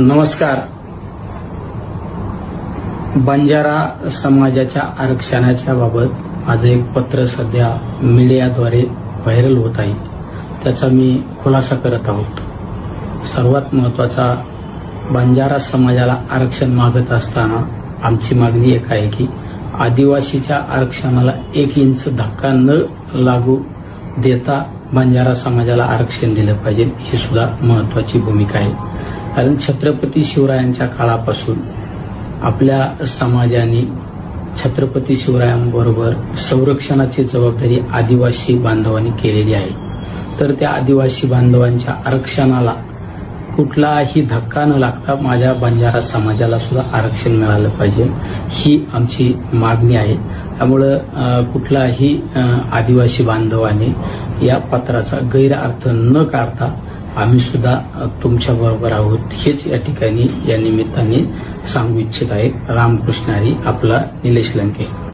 नमस्कार. बंजारा समाजाच्या आरक्षणाच्या बाबत माझं एक पत्र सध्या मीडियाद्वारे व्हायरल होत आहे. त्याचा मी खुलासा करत आहोत. सर्वात महत्त्वाचा बंजारा समाजाला आरक्षण मागत असताना आमची मागणी एक आहे की आदिवासीच्या आरक्षणाला एक इंच धक्का न लागू देता बंजारा समाजाला आरक्षण दिलं पाहिजे. ही सुद्धा महत्वाची भूमिका आहे. कारण छत्रपती शिवरायांच्या काळापासून आपल्या समाजाने छत्रपती शिवरायांबरोबर संरक्षणाची जबाबदारी आदिवासी बांधवांनी केलेली आहे. तर त्या आदिवासी बांधवांच्या आरक्षणाला कुठलाही धक्का न लागता माझ्या बंजारा समाजाला सुद्धा आरक्षण मिळालं पाहिजे ही आमची मागणी आहे. त्यामुळं कुठलाही आदिवासी बांधवाने या पत्राचा गैरअर्थ न काढता आम्ही सुद्धा तुमच्या बरोबर आहोत. हेच या ठिकाणी या निमित्ताने सांगू इच्छित आहे रामकृष्णारी आपला निलेश लंके.